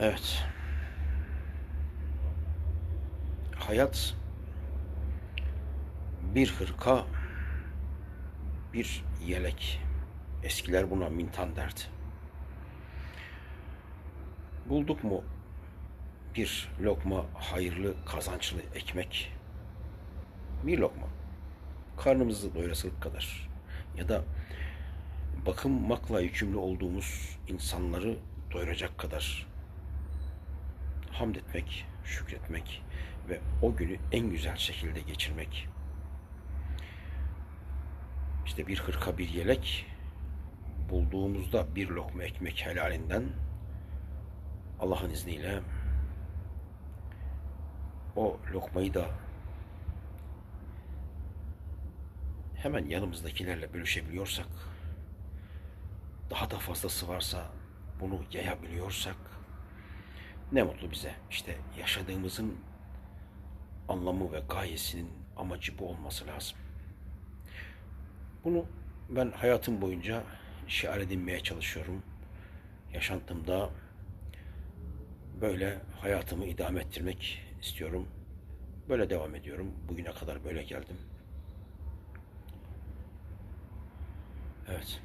Evet. Hayat bir hırka, bir yelek. Eskiler buna mintan derdi. Bulduk mu bir lokma hayırlı kazançlı ekmek, bir lokma karnımızı doyurasılık kadar ya da bakınmakla yükümlü olduğumuz insanları doyuracak kadar hamd etmek, şükretmek ve o günü en güzel şekilde geçirmek. İşte bir hırka bir yelek bulduğumuzda bir lokma ekmek helalinden Allah'ın izniyle o lokmayı da hemen yanımızdakilerle bölüşebiliyorsak, daha da fazlası varsa bunu yayabiliyorsak ne mutlu bize. İşte yaşadığımızın anlamı ve gayesinin amacı bu olması lazım. Bunu ben hayatım boyunca şiar edinmeye çalışıyorum. Yaşantımda böyle hayatımı idame ettirmek istiyorum. Böyle devam ediyorum. Bugüne kadar böyle geldim. Evet.